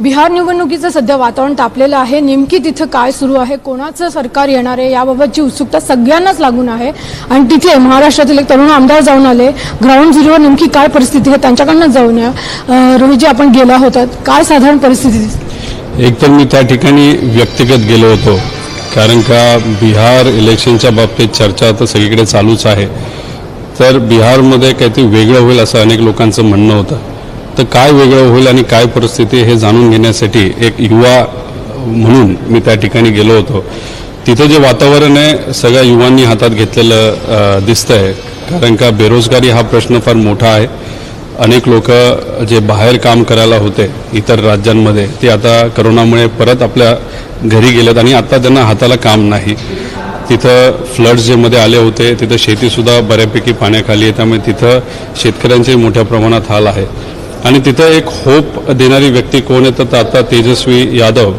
बिहार निवडणुकीचं सध्या वातावरण तापलेलं आहे. नेमकी तिथं काय सुरू आहे? कोणाचं सरकार येणार आहे? याबाबतची उत्सुकता सगळ्यांनाच लागून आहे. आणि तिथे महाराष्ट्रातील एक तरुण आमदार जाऊन आले. ग्राउंड झिरोवर नेमकी काय परिस्थिती आहे त्यांच्याकडनं जाऊन या. रोहितजी आपण गेला होतात काय साधारण परिस्थिती? एकतर मी त्या ठिकाणी व्यक्तिगत गेलो होतो. कारण का बिहार इलेक्शनच्या बाबतीत चर्चा तर सगळीकडे चालूच आहे. तर बिहारमध्ये काहीतरी वेगळं होईल असं अनेक लोकांचं म्हणणं होतं. तर काय वेगळं होईल आणि काय परिस्थिती हे जाणून घेण्यासाठी एक युवा म्हणून मी त्या ठिकाणी गेलो होतो. तिथं जे वातावरण आहे सगळ्या युवांनी हातात घेतलेलं दिसतं आहे कारण का बेरोजगारी हा प्रश्न फार मोठा आहे. अनेक लोक जे बाहेर काम करायला होते इतर राज्यांमध्ये ते आता करोनामुळे परत आपल्या घरी गेलेत आणि आता त्यांना हाताला काम नाही. तिथं फ्लड्स जे मध्ये आले होते तिथं शेतीसुद्धा बऱ्यापैकी पाण्याखाली आहे. त्यामुळे तिथं शेतकऱ्यांचे मोठ्या प्रमाणात हाल आहे. आणि तिथं एक होप देणारी व्यक्ती कोण आहे तर आता तेजस्वी यादव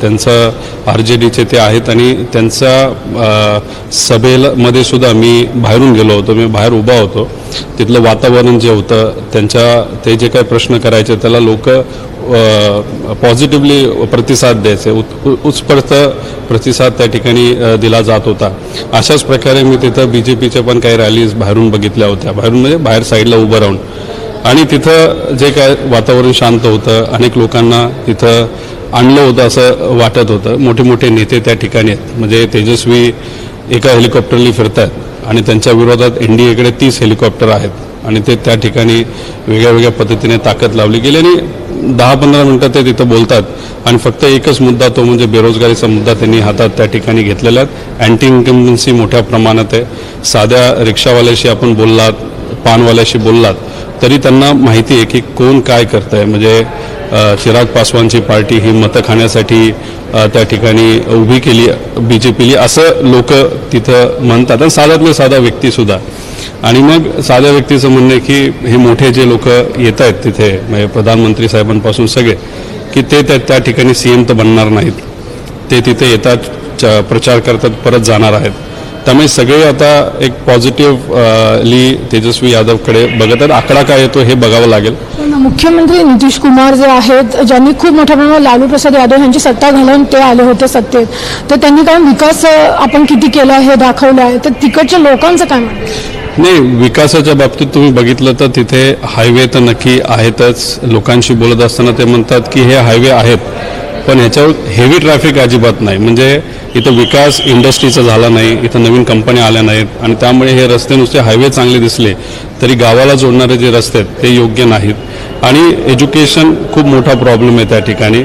त्यांचं आर जे डीचे ते आहेत आणि त्यांच्या सभेमध्ये सुद्धा मी बाहेरून गेलो होतो मी बाहेर उभा होतो. तिथलं वातावरण जे होतं त्यांच्या ते जे काही प्रश्न करायचे त्याला लोक पॉझिटिव्हली प्रतिसाद द्यायचे. उत् उत्स्फूर्त प्रतिसाद त्या ठिकाणी दिला जात होता. अशाच प्रकारे मी तिथं बी जे पीच्या पण काही रॅलीज बाहेरून बघितल्या होत्या. बाहेरून म्हणजे बाहेर साईडला उभं राहून. आणि तिथं जे काय वातावरण शांत होतं अनेक लोकांना तिथं आणलं होतं असं वाटत होतं. मोठे मोठे नेते त्या ठिकाणी आहेत. म्हणजे तेजस्वी एका हेलिकॉप्टरनी फिरतात आणि त्यांच्या विरोधात एन डी एकडे तीस हेलिकॉप्टर आहेत. आणि ते त्या ठिकाणी वेगळ्या वेगळ्या पद्धतीने ताकद लावली गेली आणि दहा पंधरा मिनटं ते तिथं बोलतात. आणि फक्त एकच मुद्दा तो म्हणजे बेरोजगारीचा मुद्दा त्यांनी हातात त्या ठिकाणी घेतलेला आहे. अँटी इन्कम्बन्सी मोठ्या प्रमाणात आहे. साध्या रिक्षावाल्याशी आपण बोललात पानवाल्याशी बोललात तरी त्यांना माहिती आहे की कोण काय करत आहे म्हणजे चिराग पासवानची पार्टी ही मतं खाण्यासाठी त्या ठिकाणी उभी केली बी जे पीली असं लोक तिथं म्हणतात. आणि साध्यातलं साधा व्यक्तीसुद्धा आणि मग साध्या व्यक्तीचं म्हणणं की हे मोठे जे लोक येत आहेत तिथे म्हणजे प्रधानमंत्री साहेबांपासून सगळे की ते त्या त्या ठिकाणी सी एम तर बनणार नाहीत. ते तिथे येतात च- प्रचार करतात परत जाणार आहेत. त्यामुळे सगळे आता एक पॉझिटिव्हली तेजस्वी यादवकडे बघत आहेत. आकडा काय येतो हे बघावं लागेल. मुख्यमंत्री नितीश कुमार जे आहेत ज्यांनी खूप मोठ्या प्रमाणावर लालू प्रसाद यादव यांची सत्ता घालवून ते आले होते सत्तेत. तर त्यांनी काय विकास आपण किती केला हे दाखवलं आहे? तर तिकडच्या लोकांचं काय? नाही विकासाच्या बाबतीत तुम्ही बघितलं तर तिथे हायवे तर नक्की आहेतच. लोकांशी बोलत असताना ते म्हणतात की हे हायवे आहेत. पण ह्याच्यावर हेवी ट्रॅफिक अजिबात नाही. म्हणजे इथं विकास इंडस्ट्रीचा झाला नाही इथं नवीन कंपन्या आल्या नाहीत आणि त्यामुळे हे रस्ते नुसते हायवे चांगले दिसले तरी गावाला जोडणारे जे रस्ते आहेत ते योग्य नाहीत. आणि एज्युकेशन खूप मोठा प्रॉब्लेम आहे त्या ठिकाणी.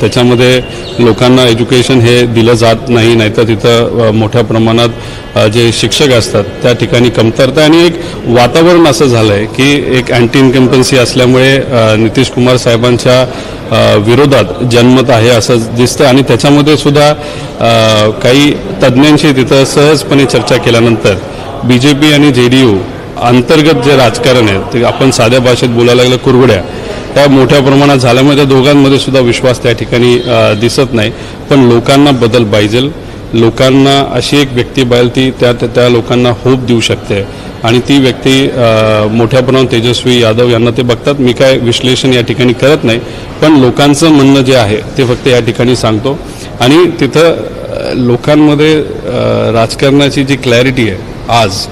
त्याच्यामध्ये लोकांना एज्युकेशन हे दिलं जात नाही नाहीतर तिथं मोठ्या प्रमाणात जे शिक्षक असतात त्या ठिकाणी कमतरता आणि एक वातावरण असं झालं आहे की एक अँटी इन्कम्पन्सी असल्यामुळे नितीश कुमार साहेबांच्या विरोधात जनमत आहे असं दिसतं आणि त्याच्यामध्ये सुद्धा काही तज्ज्ञांशी तिथं सहजपणे चर्चा केल्यानंतर बी जे पी आणि जे डी यू अंतर्गत जे राजकारण आहे ते आपण साध्या भाषेत बोलायला लागलं कुरगुड्या त्या मोठ्या प्रमाणात झाल्यामुळे त्या दोघांमध्ये सुद्धा विश्वास त्या ठिकाणी दिसत नाही. पण लोकांना बदल पाहिजे लोकांना अशी एक व्यक्ती पाहिजे ती त्या त्या- लोकांना होप देऊ शकते. आणि ती व्यक्ती मोठ्या प्रमाणात तेजस्वी यादव यांना ते बघतात. मी काय विश्लेषण या ठिकाणी करत नाही पण लोकांचं म्हणणं जे आहे ते फक्त या ठिकाणी सांगतो. आणि तिथं लोकांमध्ये राजकारणाची जी क्लॅरिटी आहे आज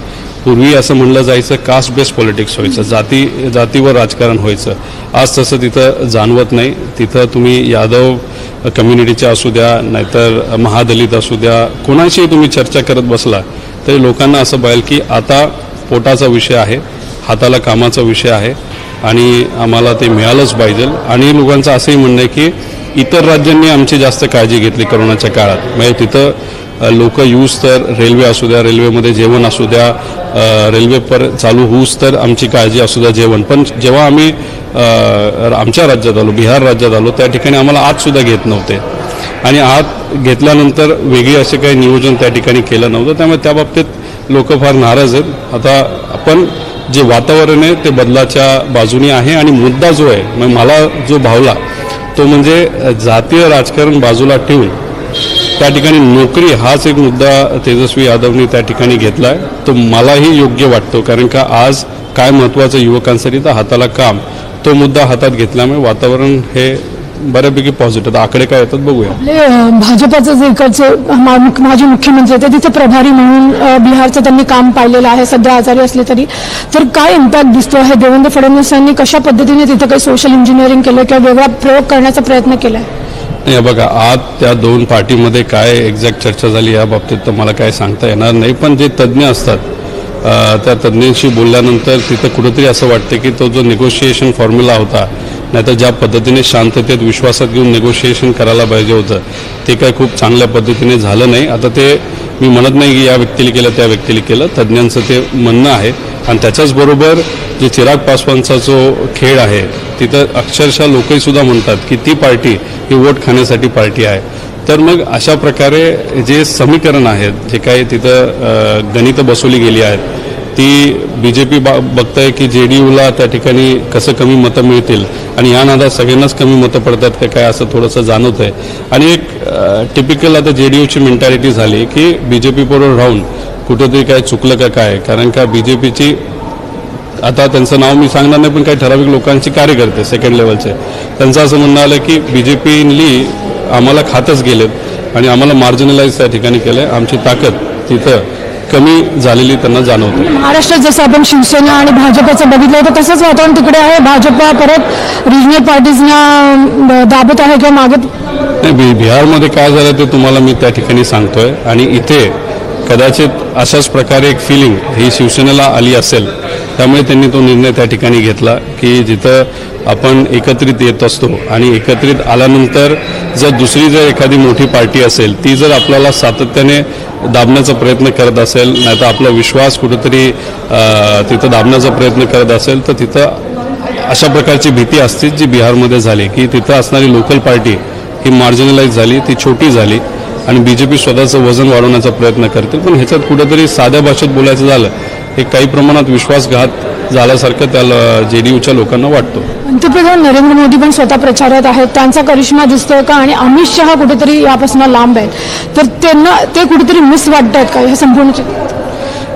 पूर्वी असं म्हणलं जायचं कास्ट बेस्ड पॉलिटिक्स व्हायचं जाती जातीवर राजकारण व्हायचं. आज तसं तिथं जाणवत नाही. तिथं तुम्ही यादव कम्युनिटीच्या असू द्या नाहीतर महादलित असू द्या कोणाशीही तुम्ही चर्चा करत बसला तरी लोकांना असं पाहिजे की आता पोटाचा विषय आहे हाताला कामाचा विषय आहे आणि आम्हाला ते मिळालंच पाहिजे. आणि लोकांचं असंही म्हणणं आहे की इतर राज्यांनी आमची जास्त काळजी घेतली करोनाच्या काळात. म्हणजे तिथं लोक यूज तर रेल्वे असू द्या रेल्वेमध्ये जेवण असू द्या रेल्वे पर चालू होऊस तर आमची काळजी असू द्या जेवण. पण जेव्हा आम्ही आमच्या राज्यात आलो बिहार राज्यात आलो त्या ठिकाणी आम्हाला आतसुद्धा घेत नव्हते. आणि आत घेतल्यानंतर वेगळी असे काही नियोजन त्या ठिकाणी केलं नव्हतं. त्यामुळे त्या बाबतीत लोक फार नाराज आहेत. आता आपण जे वातावरण आहे ते बदलाच्या बाजूने आहे आणि मुद्दा जो आहे मग मला जो भावला तो म्हणजे जातीय राजकारण बाजूला ठेवून त्या ठिकाणी नोकरी हाच एक मुद्दा तेजस्वी यादवने त्या ठिकाणी घेतला आहे तो मलाही योग्य वाटतो कारण का आज काय महत्त्वाचं युवकांसाठी तर हाताला काम. तो मुद्दा हातात घेतल्यामुळे वातावरण हे बऱ्यापैकी पॉझिटिव्ह आकडे काय येतात बघूया. भाजपाचं जे इकडचे माजी मुख्यमंत्री होते ते तिथे प्रभारी म्हणून बिहारचं त्यांनी काम पाहिलेलं आहे सध्या आजारी असले तरी. तर काय इम्पॅक्ट दिसतो आहे देवेंद्र फडणवीस यांनी कशा पद्धतीने तिथे काही सोशल इंजिनिअरिंग केलं किंवा वेगळा प्रयोग करण्याचा प्रयत्न केलाय? नाही बघा आज त्या दोन पार्टीमध्ये काय एक्झॅक्ट चर्चा झाली या बाबतीत तर मला काय सांगता येणार नाही पण जे तज्ज्ञ असतात त्या तज्ज्ञांशी बोलल्यानंतर तिथं कुठंतरी असं वाटतं की तो जो निगोशिएशन फॉर्म्युला होता नाहीतर ज्या पद्धतीने शांततेत विश्वासात घेऊन निगोशिएशन करायला पाहिजे होतं ते काय खूप चांगल्या पद्धतीने झालं नाही. आता ते मी म्हणत नाही की या व्यक्तीने केलं त्या व्यक्तीने केलं तज्ज्ञांचं ते म्हणणं आहे. आणि त्याच्याचबरोबर जे चिराग पासवानचा जो खेळ आहे तिथं अक्षरशः लोकही सुद्धा म्हणतात की ती पार्टी ही वोट खाण्यासाठी पार्टी आहे. तर मग अशा प्रकारे जे समीकरण आहेत जे काही तिथं गणितं बसवली गेली आहेत ती बी जे पी बा बघताय की जे डी यूला त्या ठिकाणी कसं कमी मतं मिळतील आणि या नादात सगळ्यांनाच कमी मतं पडतात का काय असं थोडंसं जाणवत आहे. आणि एक टिपिकल आता जे डी यूची मेंटॅलिटी झाली की बी जे पीबरोबर राहून कुठेतरी काय चुकलं का काय? कारण का बी जे पीची आता त्यांचं नाव मी सांगणार नाही पण काही ठराविक लोकांचे कार्यकर्ते सेकंड लेवलचे त्यांचं असं म्हणणं आलं की बी जे आम्हाला खातच गेलेत आणि आम्हाला मार्जिनलाइज त्या ठिकाणी केलं आहे आमची ताकद तिथं कमी झालेली त्यांना जाणवते. महाराष्ट्रात जसं आपण शिवसेना आणि भाजपचं बघितलं होतं तसंच वातावरण तिकडे आहे. भाजपा परत रिजनल पार्टीजना दाबत आहे किंवा मागे नाही बिहारमध्ये काय झालं ते तुम्हाला मी त्या ठिकाणी सांगतोय. आणि इथे कदाचित अशाच प्रकारे एक फिलिंग ही शिवसेनेला आली असेल. त्यामुळे त्यांनी तो निर्णय त्या ठिकाणी घेतला की जिथं आपण एकत्रित येत असतो आणि एकत्रित आल्यानंतर जर दुसरी जर एखादी मोठी पार्टी असेल ती जर आपल्याला सातत्याने दाबण्याचा प्रयत्न करत असेल नाही तर आपला विश्वास कुठेतरी तिथं दाबण्याचा प्रयत्न करत असेल तर तिथं अशा प्रकारची भीती असतेच जी बिहारमध्ये झाली की तिथं असणारी लोकल पार्टी ही मार्जिनलाइज झाली ती छोटी झाली आणि बी जे पी स्वतःचं वजन वाढवण्याचा प्रयत्न करते. पण ह्याच्यात कुठेतरी साध्या भाषेत बोलायचं झालं हे काही प्रमाणात विश्वासघात झाल्यासारखं त्याला जे डी यूच्या लोकांना वाटतो. पंतप्रधान नरेंद्र मोदी पण स्वतः प्रचारात आहेत. त्यांचा करिश्मा दिसतोय का आणि अमित शहा कुठेतरी यापासून लांब आहेत? तर त्यांना ते कुठेतरी मिस वाटत आहेत का? हे संपूर्ण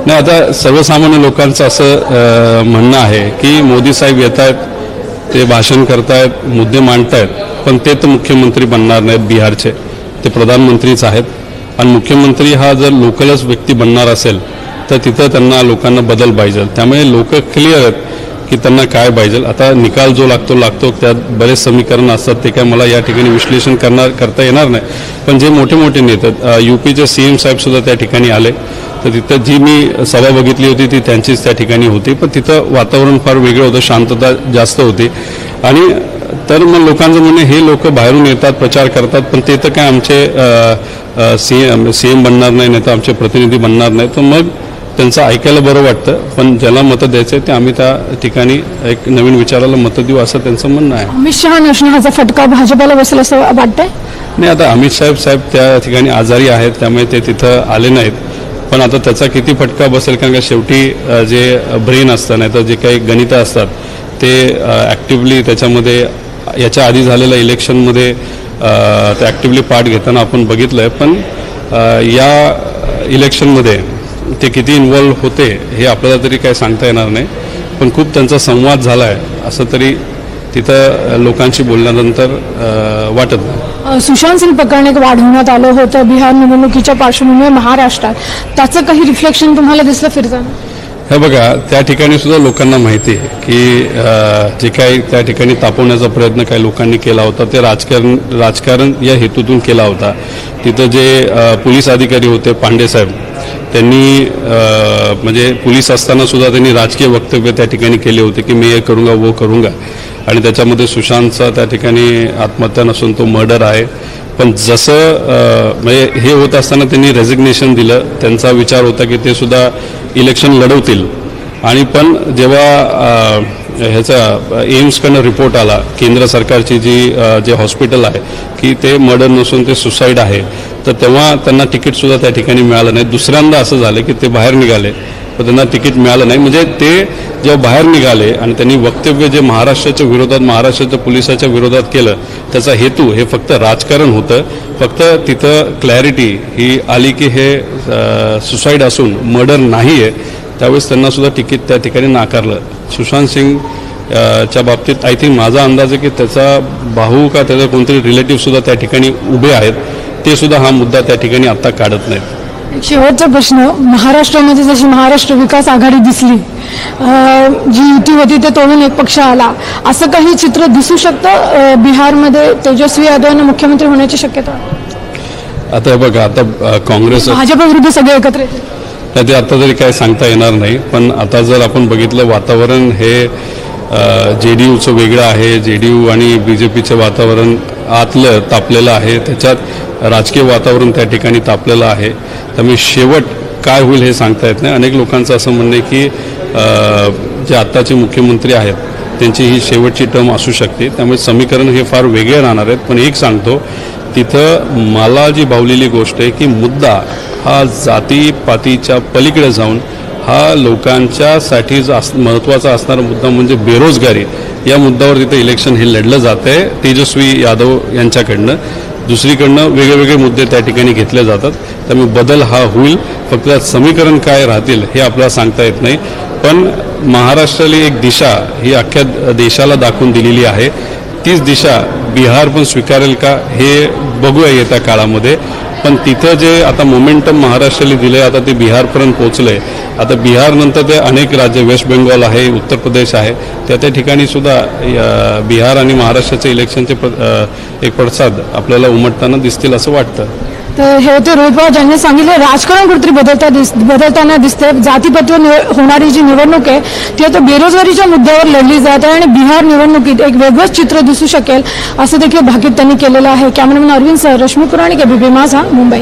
नाही आता सर्वसामान्य लोकांचं असं म्हणणं आहे की मोदी साहेब येत आहेत ते भाषण करतायत मुद्दे मांडतायत पण ते तर मुख्यमंत्री बनणार नाहीत बिहारचे. ते प्रधानमंत्रीच आहेत. आणि मुख्यमंत्री हा जर लोकलच व्यक्ती बनणार असेल तर तिथं त्यांना लोकांना बदल पाहिजे. त्यामुळे लोक क्लिअर आहेत की त्यांना काय पाहिजे. आता निकाल जो लागतो लागतो त्यात बरेच समीकरण असतात. ते काय मला या ठिकाणी विश्लेषण करणार करता येणार नाही. पण जे मोठे मोठे नेते युपीचे सी एम साहेबसुद्धा त्या ठिकाणी आले. तर तिथं जी मी सभा बघितली होती ती त्यांचीच त्या ठिकाणी होती. पण तिथं वातावरण फार वेगळं होतं शांतता जास्त होती. आणि तर मग लोकांचं म्हणणं हे लोक बाहेरून येतात प्रचार करतात पण ते तर काय आमचे सी एम सी एम बनणार नाही नाही तर आमचे प्रतिनिधी बनणार नाही. तर मग त्यांचं ऐकायला बरं वाटतं पण ज्याला मतं द्यायचं आहे ते आम्ही त्या ठिकाणी एक नवीन विचाराला मतं देऊ असं त्यांचं म्हणणं आहे. अमित शहा नसणं ह्याचा फटका भाजपाला बसेल असं वाटतंय? नाही आता अमित साहेब साहेब त्या ठिकाणी आजारी आहेत त्यामुळे ते तिथं आले नाहीत. पण आता त्याचा किती फटका बसेल कारण का शेवटी जे ब्रेन असतं नाही तर जे काही गणितं असतात ते ॲक्टिवली त्याच्यामध्ये याच्या आधी झालेल्या इलेक्शनमध्ये ते ॲक्टिवली पार्ट घेताना आपण बघितलं आहे पण या इलेक्शनमध्ये ते किती इन्वॉल्व होते हे आपल्याला तरी काय सांगता येणार नाही. पण खूप त्यांचा संवाद झाला आहे असं तरी तिथं लोकांशी बोलल्यानंतर वाटत नाही. सुशांत सिंग प्रकरण एक वाढवण्यात आलं होतं बिहार निवडणुकीच्या पार्श्वभूमीवर महाराष्ट्रात. त्याचं काही रिफ्लेक्शन तुम्हाला दिसलं फिरताना? हे बघा त्या ठिकाणी सुद्धा लोकांना माहिती आहे की जे काही त्या ठिकाणी तापवण्याचा प्रयत्न काही लोकांनी केला होता ते राजकारण राजकारण या हेतूतून केला होता. तिथं जे पोलीस अधिकारी होते पांडेसाहेब त्यांनी म्हणजे पोलीस असताना सुद्धा त्यांनी राजकीय वक्तव्य त्या ठिकाणी केले होते की मी हे करूंगा वो करूंगा. आणि त्याच्यामध्ये सुशांतचा त्या ठिकाणी आत्महत्या नसून तो मर्डर आहे. पण जसं म्हणजे हे होत असताना त्यांनी रेझिग्नेशन दिलं त्यांचा विचार होता की ते सुद्धा इलेक्शन लढवतील. आणि पण जेव्हा ह्याचा एम्सकडनं रिपोर्ट आला केंद्र सरकारची जी जे हॉस्पिटल आहे की ते मर्डर नसून ते सुसाईड आहे तर तेव्हा त्यांना तिकीटसुद्धा त्या ठिकाणी मिळालं नाही. दुसऱ्यांदा असं झालं की ते बाहेर निघाले. पण त्यांना तिकीट मिळालं नाही. म्हणजे ते जेव्हा बाहेर निघाले आणि त्यांनी वक्तव्य जे महाराष्ट्राच्या विरोधात महाराष्ट्राच्या पोलिसाच्या विरोधात केलं त्याचा हेतू हे फक्त राजकारण होतं. फक्त तिथं क्लॅरिटी ही आली की हे सुसाईड असून मर्डर नाही आहे त्यावेळेस त्यांनासुद्धा तिकीट त्या ठिकाणी नाकारलं. सुशांत सिंग च्या बाबतीत आय थिंक माझा अंदाज आहे की त्याचा भाऊ का त्याचा कोणतरी रिलेटिव्हसुद्धा त्या ठिकाणी उभे आहेत. ते सुद्धा हा मुद्दा त्या ठिकाणी आत्ता काढत नाहीत. एक शेवटचा प्रश्न महाराष्ट्रामध्ये जशी महाराष्ट्र विकास आघाडी दिसली जी युती होती ते तोडून एक पक्ष आला. असं काही चित्र दिसू शकतं बिहारमध्ये तेजस्वी यादवांना मुख्यमंत्री होण्याची शक्यता? आता बघा आता काँग्रेस भाजप विरुद्ध सगळे एकत्र तर ते आता तरी काय सांगता येणार नाही पण आता जर आपण बघितलं वातावरण हे जे डी यूचं वेगळं आहे. जे डी यू आणि बी जे पीचं वातावरण आतलं तापलेलं आहे त्याच्यात राजकीय वातावरण त्या ठिकाणी तापलेलं आहे. त्यामुळे शेवट काय होईल हे सांगता येत नाही. अनेक लोकांचं असं म्हणणं आहे की जे आत्ताचे मुख्यमंत्री आहेत त्यांची ही शेवटची टर्म असू शकते. त्यामुळे समीकरण हे फार वेगळे राहणार आहेत. पण एक सांगतो तिथं मला जी भावलेली गोष्ट आहे की मुद्दा हा जातीपातीच्या पलीकडे जाऊन हा लोकांच्यासाठी अस महत्त्वाचा असणारा मुद्दा म्हणजे बेरोजगारी. या मुद्द्यावर तिथे इलेक्शन हे लढलं जात आहे तेजस्वी यादव यांच्याकडनं. दुसरीकडनं वेगवेगळे मुद्दे त्या ठिकाणी घेतले जातात. त्यामुळे बदल हा होईल. फक्त समीकरण काय राहतील हे आपल्याला सांगता येत नाही. पण महाराष्ट्राली एक दिशा ही अख्ख्या देशाला दाखवून दिलेली आहे. तीच दिशा बिहार पण स्वीकारेल का हे बघूया येत्या काळामध्ये. पण तिथं जे आता मोमेंटम महाराष्ट्राला दिलं आता ते बिहारपर्यंत पोहोचलंय. आता बिहारनंतर ते अनेक राज्य वेस्ट बेंगॉल आहे उत्तर प्रदेश आहे त्या त्या ठिकाणी सुद्धा बिहार आणि महाराष्ट्राचे इलेक्शनचे एक पडसाद आपल्याला उमटताना दिसतील असं वाटतं. हे होते रोहित पवार ज्यांनी सांगितले राजकारण कुठेतरी बदलता दिस बदलताना दिसते जातीपत्व निव- होणारी जी निवडणूक आहे ती आता बेरोजगारीच्या मुद्द्यावर लढली जात आहे आणि बिहार निवडणुकीत एक वेगळंच चित्र दिसू शकेल असं देखील भाकीत त्यांनी केलेलं आहे. Cameraman Arvind sir Rashmi Puranik ABP Majha Mumbai.